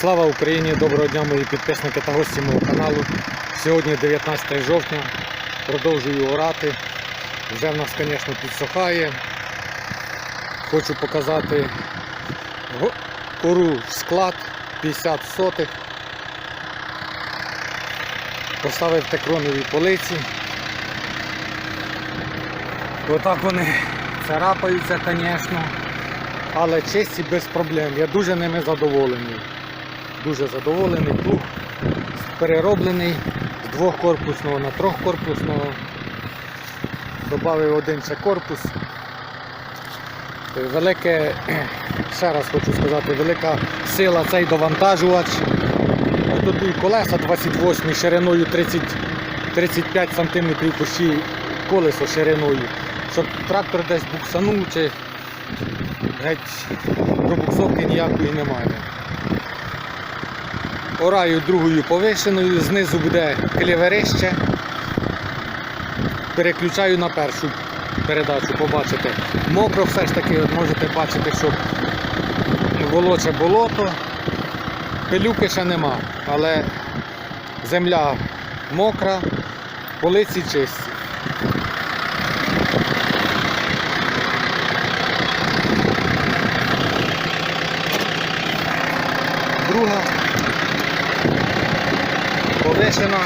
Слава Україні! Доброго дня мої підписники та гості мого каналу. Сьогодні 19 жовтня. Продовжую орати. Вже в нас, звісно, підсохає. Хочу показати го- ору в склад 50 сотих. Поставив текронові полиці. Отак вони царапаються, звісно. Але чисті без проблем. Я дуже ними задоволений. Дуже задоволений. Плуг перероблений з двохкорпусного на трьохкорпусного. Добавив один ще корпус. Велике, ще раз хочу сказати, велика сила цей довантажувач. Тут і колеса 28 шириною 30, 35 см почти колесо шириною. Щоб трактор десь буксанув чи геть пробуксовки ніякої немає. Ораю другою повишеною, знизу буде кліверище. Переключаю на першу передачу, побачите. Мокро все ж таки, можете бачити, що волоче болото. Пилюки ще нема, але земля мокра, полиці чисті. друга повишена.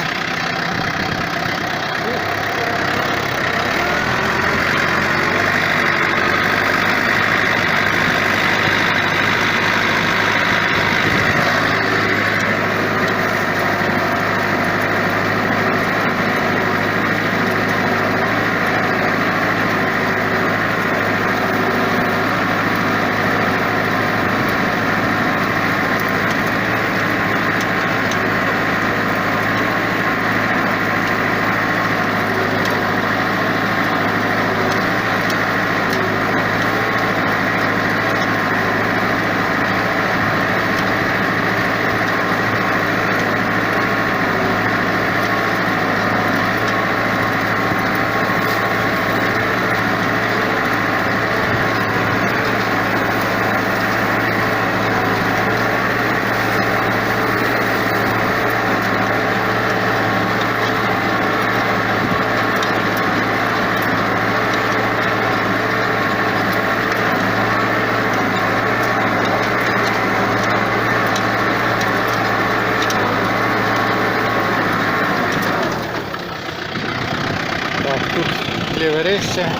Так, тут кліверище.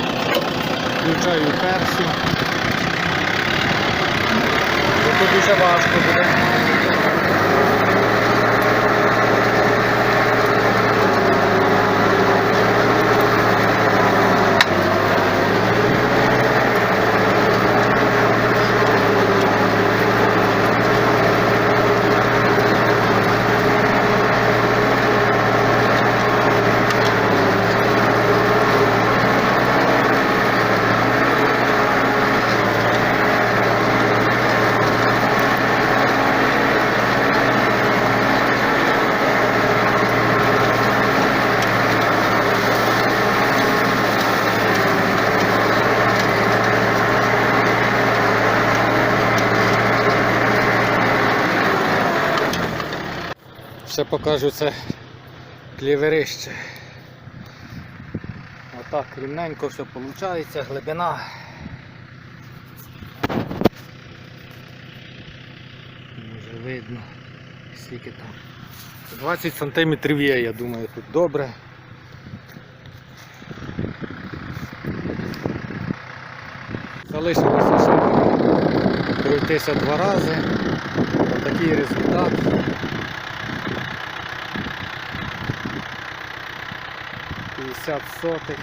Включаю першу. Тут дуже важко буде. Ще покажу це кліверище. Отак рівненько все виходить, глибина. Може видно, скільки там. 20 сантиметрів є, я думаю, тут добре. Залишилося ще пройтися два рази. Такий результат. П'ятдесят сотих, 50 сотих,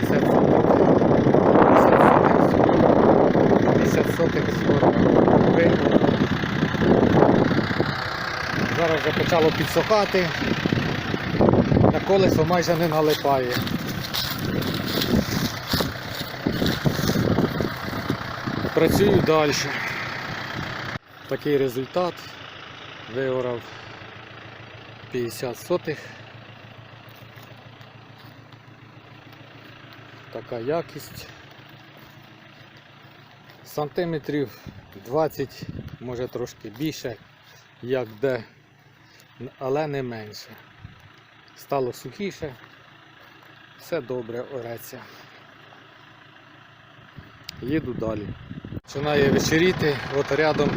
50 сотих, 50 сотих вигнано. Зараз вже почало підсохати, на колесо майже не налипає. Працюю далі. Такий результат. Виорав 50 сотих. Така якість. Сантиметрів 20, може трошки більше, як де, але не менше. Стало сухіше, все добре ореться. Їду далі. Починає вечеріти, от рядом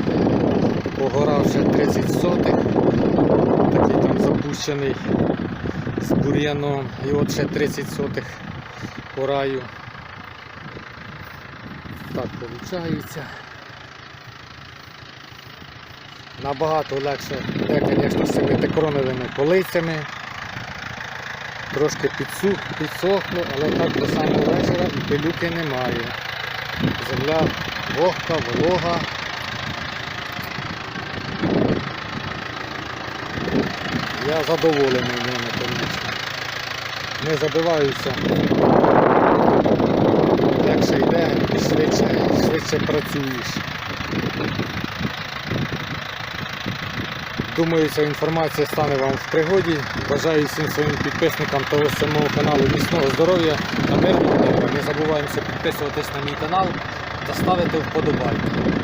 погорав ще 30 сотих, такий там запущений з бур'яном, і от ще 30 сотих пораю. Так виходить. Набагато легше йде, звісно, цими декроновими полицями. Трошки підсух, підсохло, але так до самого вечора і пилюки немає. Земля вогка, волога. Я задоволений ними, звісно. Не забиваюся. Легше йде швидше, швидше працюєш. Думаю, ця інформація стане вам в пригоді. Бажаю всім своїм підписникам того самого каналу міцного здоров'я та мирного неба. Не забуваємося підписуватись на мій канал та ставити вподобайки.